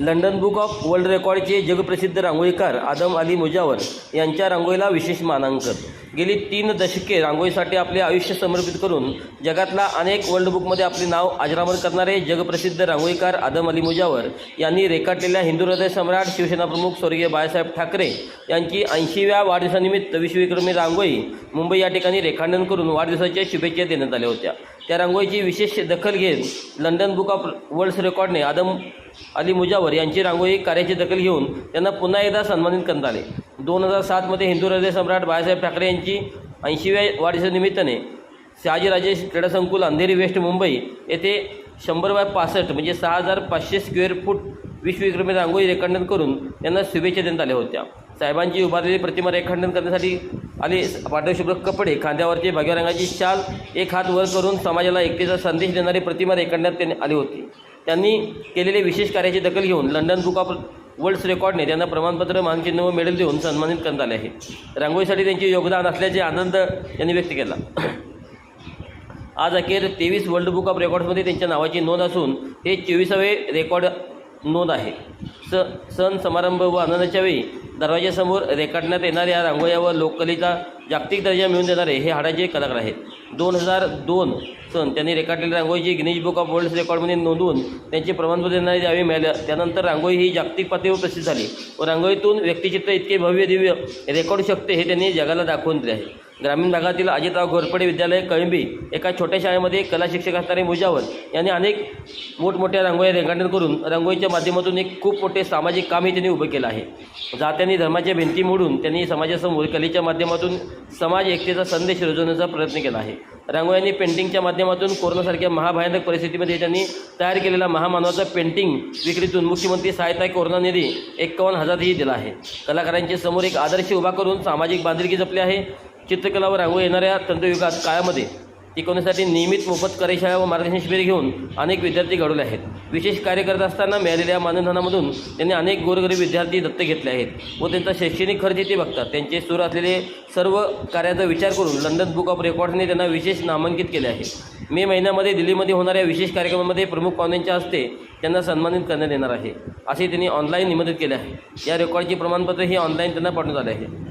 London book of world रेकॉर्डचे जगप्रसिद्ध रांगोळीकार आदम अली मुजावर यांच्या रांगोळीला विशेष मानांकन. गेली तीन दशके रांगोळीसाठी आपले आयुष्य समर्पित करून जगातला अनेक वर्ल्ड बुकमध्ये आपले नाव अजरामर करणारे जगप्रसिद्ध रांगोळीकार आदम अली मुजावर यांनी रेखाटलेल्या हिंदू हृदय सम्राट शिवसेना प्रमुख स्वर्गीय बाळासाहेब ठाकरे यांची ऐंशीव्या वाढदिवसानिमित्त विश्वविक्रमी रांगोळी मुंबई या ठिकाणी रेखांडन करून वाढदिवसाच्या शुभेच्छा देण्यात आल्या होत्या. त्या रांगोळीची विशेष दखल घेत लंडन बुक ऑफ वर्ल्ड रेकॉर्डने आदम अली मुजावर यांची रांगोळी कार्याची दखल घेऊन त्यांना पुन्हा एकदा सन्मानित करण्यात आले. दोन हजार सातमध्ये हिंदू हृदय सम्राट बाळासाहेब ठाकरे यांची ऐंशीव्या वाढदिवसानिमित्ताने शहाजीराजे क्रीडा संकुल अंधेरी वेस्ट मुंबई येथे शंभर बाय पासष्ट म्हणजे सहा हजार पाचशे स्क्वेअर फूट विश्वविक्रमी रांगोळी रेखांडन करून त्यांना शुभेच्छा देण्यात आल्या होत्या. साहेबांची उभारलेली प्रतिमा रेखांडन करण्यासाठी आले पांढरशुभ्र कपडे खांद्यावरचे भगव्या रंगाची शाल एक हात वर करून समाजाला एकतेचा संदेश देणारी प्रतिमा रेखांडण्यात त्यांनी आली होती. त्यांनी केलेले विशेष कार्याची दखल घेऊन लंडन बुक ऑफ वर्ल्ड्स रेकॉर्डने त्यांना प्रमाणपत्र मानचिन्ह व मेडल देऊन सन्मानित करण्यात आले आहे. रांगोळीसाठी त्यांचे योगदान असल्याचे आनंद त्यांनी व्यक्त केला. आज अखेर तेवीस वर्ल्ड बुक ऑफ रेकॉर्ड्समध्ये त्यांच्या नावाची नोंद असून हे चोवीसावे रेकॉर्ड नोंद आहे. स सण समारंभ व आनंदाच्या वेळी दरवाजासमोर रेखाटण्यात येणाऱ्या रांगोळ्या व लोककलेचा जागतिक दर्जा मिळवून देणारे हे हाडाचे कलाकार आहेत. दोन हजार दोन सन त्यांनी रेखाटलेल्या रांगोळीची गिनीज बुक ऑफ वर्ल्ड रेकॉर्डमध्ये नोंदवून त्यांचे प्रमाणपत्र देणारे यावेळी मिळाल्या त्यानंतर रांगोळी ही जागतिक पातळीवर प्रसिद्ध झाली. व रांगोळीतून व्यक्तिचित्र इतके भव्य दिव्य रेकॉर्ड शकते हे त्यांनी जगाला दाखवून दिले आहे. ग्रामीण भागातील अजितराव घोरपडे विद्यालय कळंबी एका छोट्या शाळेमध्ये कला शिक्षक असणारे मुजावर यांनी अनेक मोठमोठ्या रांगोळ्या रेखाटन करून रांगोळीच्या माध्यमातून एक खूप मोठे सामाजिक कामही त्यांनी उभं केलं आहे. जात्यांनी धर्माच्या भिंती मोडून त्यांनी समाजासमोर कलेच्या माध्यमातून समाज एकतेचा संदेश रुजवण्याचा प्रयत्न केला आहे. रांगोळ्यांनी पेंटिंगच्या माध्यमातून कोरोनासारख्या महाभयानक परिस्थितीमध्ये त्यांनी तयार केलेला महामानवाचा पेंटिंग विक्रीतून मुख्यमंत्री सहायता कोरोना निधी एक्कावन्न हजारही दिला आहे. कलाकारांच्या समोर एक आदर्श उभा करून सामाजिक बांधिलकी जपली आहे. चित्रकला व येणाऱ्या तंत्रयुगात काळामध्ये टिकवण्यासाठी नियमित मोफत कार्यशाळा व मार्गदर्शन शिबिरे घेऊन अनेक विद्यार्थी घडवले आहेत. विशेष कार्य करत असताना मिळालेल्या मानधनामधून त्यांनी अनेक गोरगरीब विद्यार्थी दत्तक घेतले आहेत व त्यांचा शैक्षणिक खर्च ते बघतात. त्यांचे सुरू असलेले सर्व कार्याचा विचार करून लंडन बुक ऑफ रेकॉर्ड्सने त्यांना विशेष नामांकित केले आहे. मे महिन्यामध्ये दिल्लीमध्ये होणाऱ्या विशेष कार्यक्रमामध्ये प्रमुख पाहुण्यांच्या हस्ते त्यांना सन्मानित करण्यात येणार आहे. असे त्यांनी ऑनलाईन निमंत्रित केले आहे. या रेकॉर्डचे प्रमाणपत्र हे ऑनलाईन त्यांना पाठवण्यात आले आहे.